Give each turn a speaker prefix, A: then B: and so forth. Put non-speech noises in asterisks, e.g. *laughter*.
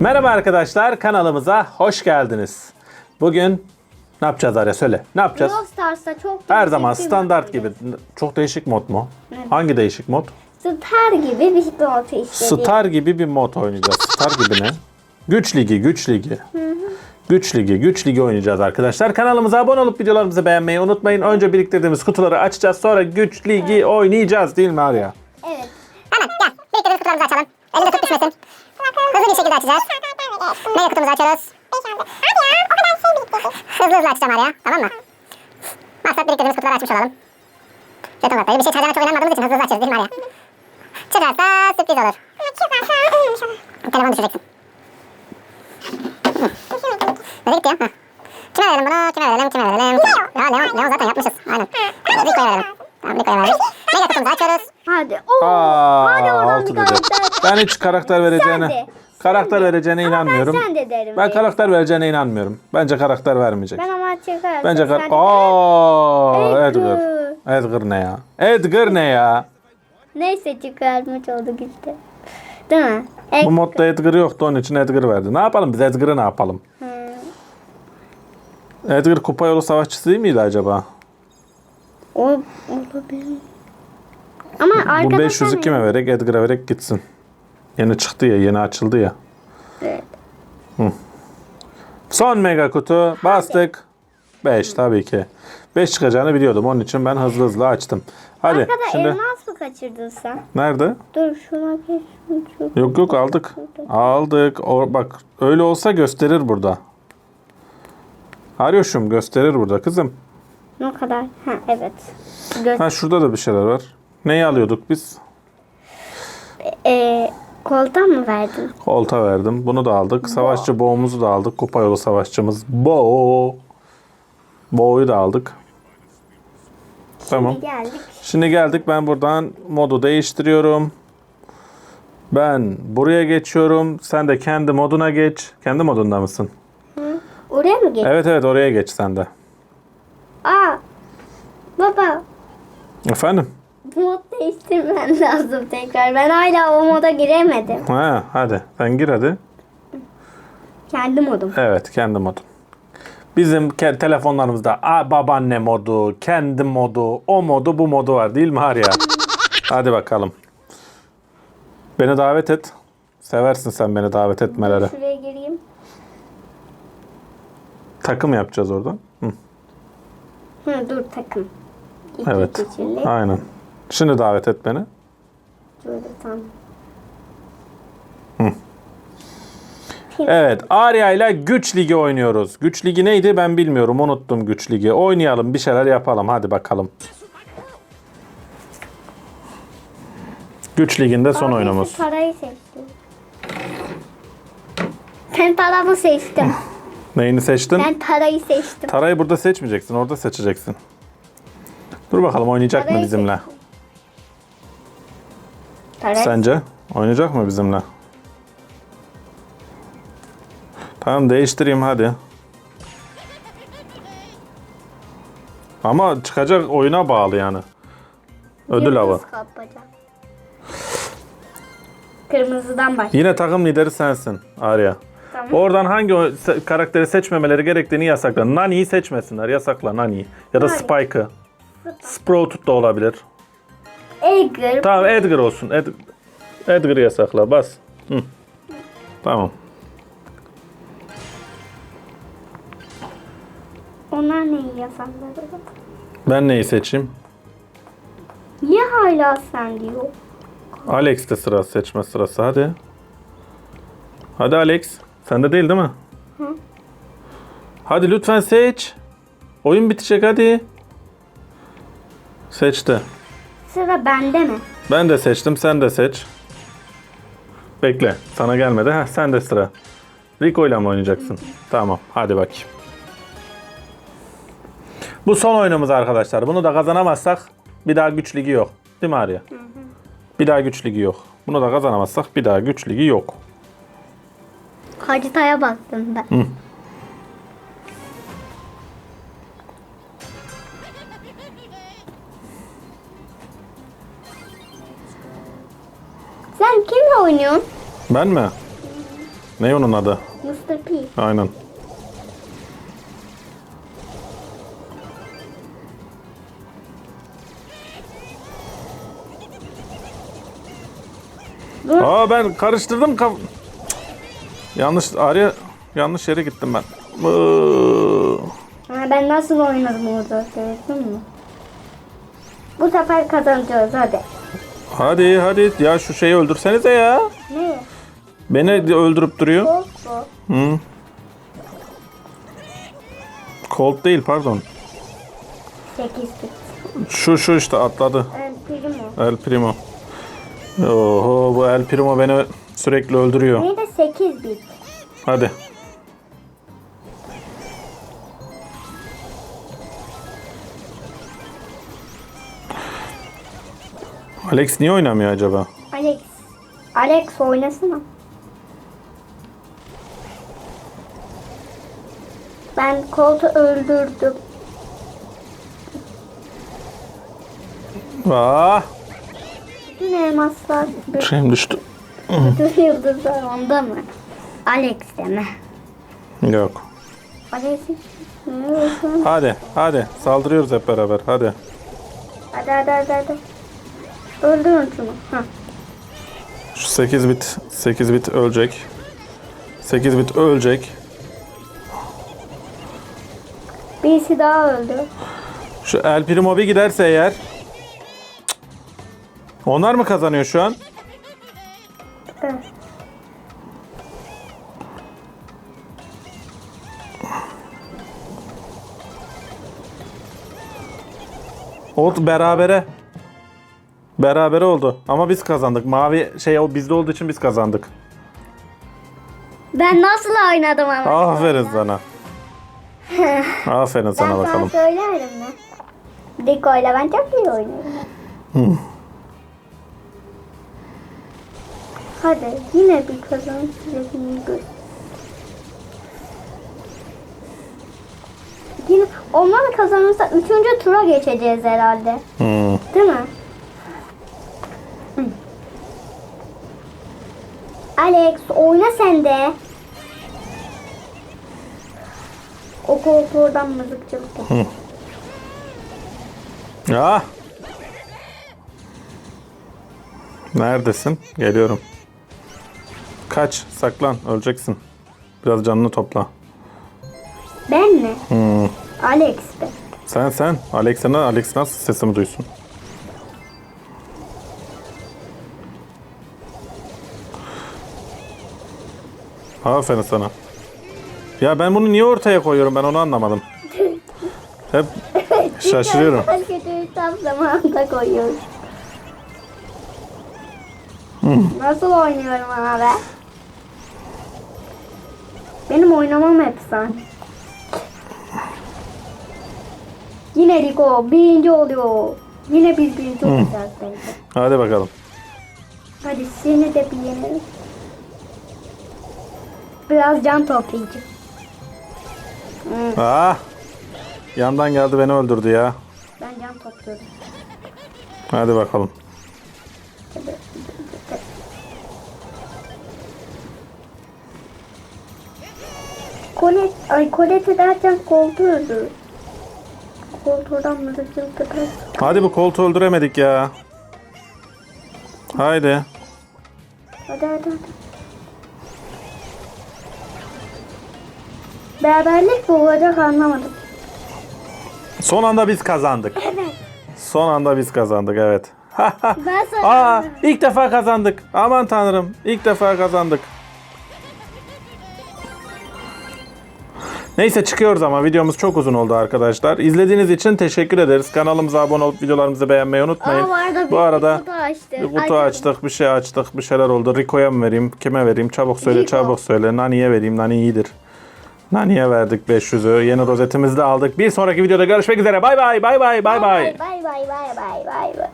A: Merhaba arkadaşlar kanalımıza hoş geldiniz. Bugün ne yapacağız Arya söyle. Ne yapacağız?
B: Brawl Stars'ta çok
A: Her zaman
B: bir
A: standart
B: mod
A: gibi. Çok değişik mod mu? Hangi değişik mod?
B: Star gibi bir mod işte.
A: Star gibi bir mod oynayacağız. Star gibi ne? Güç ligi, güç ligi. Güç ligi, güç ligi oynayacağız arkadaşlar. Kanalımıza abone olup videolarımızı beğenmeyi unutmayın. Önce biriktirdiğimiz kutuları açacağız. Sonra güç ligi oynayacağız değil mi Arya?
B: Evet.
C: Hemen gel. Birlikte kutularımızı açalım. Elinde tut düşmesin. Hızlı bir şekilde açacağız. Mega kutumuzu açıyoruz. Hızlı hızlı açacağım Arya. Tamam mı? Maksat biriktirdiğimiz kutuları açmış olalım. Jeton kartları. Bir şey çıkacağına çok inanmadığımız için hızlı hızlı açacağız değil mi Arya? Çıkarsa sürpriz olur. Çıkarsa Telefonu düşeceksin. Nereye gitti ya? Heh. Kime verelim bunu? Kime verelim? Kime verelim? Ya Leon, Leon zaten yapmışız. Aynen. Rico'ya verelim. Tamam Rico'ya verelim. Mega kutumuzu açıyoruz.
B: Hadi. Oo,
A: Aa,
B: hadi oradan
A: altı
B: bir
A: dedi.
B: karakter.
A: Ben hiç karakter vereceğine
B: de.
A: karakter vereceğine inanmıyorum.
B: sen de derim
A: Ben karakter vereceğine inanmıyorum. Bence karakter vermeyecek.
B: Ben ama çıkarım.
A: Bence kar... Aa,
B: Edgar.
A: Edgar. Edgar ne ya? Edgar ne ya?
B: Neyse çıkarmış olduk işte. Değil mi?
A: Bu
B: Ek-
A: modda Edgar yoktu onun için Edgar verdi. Ne yapalım biz Edgar'ı ne yapalım?
B: Hı.
A: Edgar kupa yolu savaşçısı değil miydi acaba?
B: O olabilir. Ama
A: Bu
B: arkadaşlar
A: 500'ü kime vererek Edgar'a vererek gitsin. Yeni çıktı ya yeni açıldı ya.
B: Evet.
A: Son mega kutu bastık. 5 tabii ki. 5 çıkacağını biliyordum. Onun için ben hızlı hızlı açtım. Hadi
B: Arkada
A: şimdi
B: elmas mı kaçırdın sen?
A: nerede?
B: Dur şuna. Şu-
A: Yok yok aldık. Aldık. O, bak öyle olsa gösterir burada. Arıyorşum gösterir burada kızım.
B: Ne kadar? Ha evet. Göz,
A: Ha şurada da bir şeyler var. Neyi alıyorduk biz?
B: e, koldan mı verdin?
A: Olta verdim. Bunu da aldık. Savaşçı boğumuzu da aldık. Kupa yolu savaşçımız. Bo. Boğuyu da aldık. Tamam.
B: Geldik.
A: Şimdi geldik. Ben buradan modu değiştiriyorum. Ben buraya geçiyorum. Sen de kendi moduna geç. Kendi modunda mısın?
B: Oraya mı geç?
A: Evet evet oraya geç sen de.
B: Aa. Baba.
A: Efendim?
B: Mod değiştirmem *laughs* lazım tekrar. Ben hala o moda giremedim.
A: Ha, hadi sen gir hadi.
B: Kendi modum.
A: Evet kendi modun. Bizim ke- telefonlarımızda a, babaanne modu, kendi modu, o modu, bu modu var değil mi Arya? *laughs* Hadi bakalım. Beni davet et. Seversin sen beni davet etmeleri.
B: Şuraya gireyim.
A: Takım yapacağız orada. Hı,
B: Hı, dur takım. İki
A: evet.
B: kişilik.
A: Aynen. Şimdi davet et beni. Evet, Arya ile Güç Ligi oynuyoruz. Güç Ligi neydi ben bilmiyorum. Unuttum Güç Ligi. Oynayalım, bir şeyler yapalım. Hadi bakalım. Güç Ligi'nde son
B: Aa,
A: oyunumuz.
B: Parayı seçtim. Ben paramı seçtim. *laughs*
A: Neyini seçtin?
B: ben parayı seçtim.
A: Tarayı burada seçmeyeceksin. Orada seçeceksin. Dur bakalım oynayacak mı
B: Parayı
A: bizimle?
B: seçtim. Parayı
A: Sence? Oynayacak mı bizimle? Tamam değiştireyim hadi. Ama çıkacak oyuna bağlı yani. Ödül
B: Yıldız
A: avı.
B: Kırmızıdan baş.
A: Yine takım lideri sensin Arya.
B: Tamam.
A: Oradan hangi o- se- karakteri seçmemeleri gerektiğini yasakla. Nani'yi seçmesinler. Yasakla Nani'yi. Ya da
B: Nani.
A: Spike'ı. Sprout da olabilir.
B: Edgar.
A: Tamam Edgar olsun. Ed Edgar'ı yasakla. Bas. Hı. Tamam.
B: Onlar neyi yasakladı?
A: Ben neyi seçeyim?
B: Niye hala sen diyor?
A: Alex'te sıra seçme sırası. Hadi. Hadi Alex. Sende değil değil mi? Hadi lütfen seç. Oyun bitecek hadi. Seçti.
B: Sıra bende mi?
A: Ben de seçtim. Sen de seç. Bekle. Sana gelmedi. Heh, sen de sıra. Rico ile mi oynayacaksın? Tamam. Hadi bakayım. Bu son oyunumuz arkadaşlar. Bunu da kazanamazsak bir daha güç ligi yok. Değil mi Arya? Bir daha güç ligi yok. Bunu da kazanamazsak bir daha güç ligi yok.
B: Haritaya baktım ben. Sen
A: Ben mi? Ne onun adı?
B: Mr. P.
A: Aynen.
B: Dur.
A: Aa ben karıştırdım kaf... Cık. Yanlış araya yanlış yere gittim ben.
B: Ha, ben nasıl oynarım orada gördün mü? Bu sefer kazanacağız hadi.
A: Hadi hadi ya şu şeyi öldürsenize ya.
B: Ne?
A: Beni de öldürüp duruyor.
B: Colt bu.
A: Hı. Colt değil pardon.
B: 8 bit.
A: Şu şu işte atladı.
B: El Primo.
A: El Primo. Oho bu El Primo beni sürekli öldürüyor.
B: Ne de 8 bit.
A: Hadi. Alex niye oynamıyor acaba?
B: Alex. Alex oynasana. Ben Colt'u öldürdüm.
A: Ah,
B: Bütün elmaslar,
A: şeyim düştü.
B: bütün yıldızlar onda mı? Alex deme.
A: Yok.
B: Alex'in?
A: Hadi, hadi. Saldırıyoruz hep beraber. Hadi.
B: Hadi hadi hadi hadi. Öldürün şunu. Hah.
A: Şu 8 bit, 8 bit ölecek. 8 bit ölecek.
B: Birisi daha öldü.
A: Şu El Primo bir giderse eğer. Onlar mı kazanıyor şu an?
B: Evet.
A: Oldu berabere. Berabere oldu. Ama biz kazandık. Mavi şey o bizde olduğu için biz kazandık.
B: Ben nasıl oynadım ama?
A: Aferin sana. *laughs* Aferin
B: ben
A: sana bakalım.
B: sana söylerim mi? Diko'yla ben çok iyi oynuyorum. Hadi yine bir kazan bir gör. Yine onlar kazanırsa üçüncü tura geçeceğiz herhalde.
A: Hmm.
B: Değil mi? Hı. Alex oyna sen de. O koltuğundan mızıkçılık yap.
A: Ya. Neredesin? Geliyorum. Kaç, saklan, öleceksin. Biraz canını topla.
B: Ben mi?
A: Hmm.
B: Alex de.
A: Sen sen, Alex'e Alex nasıl sesimi duysun? Aferin sana. Ya ben bunu niye ortaya koyuyorum ben onu anlamadım. Hep *laughs* şaşırıyorum.
B: Kötüyü tam zamanında koyuyoruz. Nasıl oynuyorum abi? Benim oynamam efsane. Yine Rico birinci oluyor. Yine biz birinci olacağız bence.
A: Hadi bakalım.
B: Hadi seni de bir yenelim. Biraz can toplayıcı.
A: Ah! Yandan geldi beni öldürdü ya.
B: Ben can topluyorum.
A: Hadi bakalım.
B: Kolet, ay kolet ederken koltuğu öldü. Koltuğundan mızıkçılık yapar.
A: Hadi bu koltuğu öldüremedik ya. Haydi.
B: Hadi hadi hadi. Beraberlik bu olacak anlamadım.
A: Son anda biz kazandık.
B: Evet.
A: Son anda biz kazandık evet. *laughs*
B: Ben
A: Aa, ilk defa kazandık. Aman tanrım, ilk defa kazandık. Neyse çıkıyoruz ama videomuz çok uzun oldu arkadaşlar. İzlediğiniz için teşekkür ederiz. Kanalımıza abone olup videolarımızı beğenmeyi unutmayın.
B: Aa, bu arada bir
A: Bu arada
B: kutu açtık.
A: bir kutu
B: Açalım.
A: açtık, bir şey açtık, bir şeyler oldu. Rico'ya mı vereyim, kime vereyim? Çabuk söyle,
B: Rico.
A: çabuk söyle. Nani'ye vereyim, Nani iyidir. Nani'ye verdik 500'ü. Yeni rozetimizi de aldık. Bir sonraki videoda görüşmek üzere. Bay bay, bay bay, bay bay.
B: Bay bay bay bay bay bay.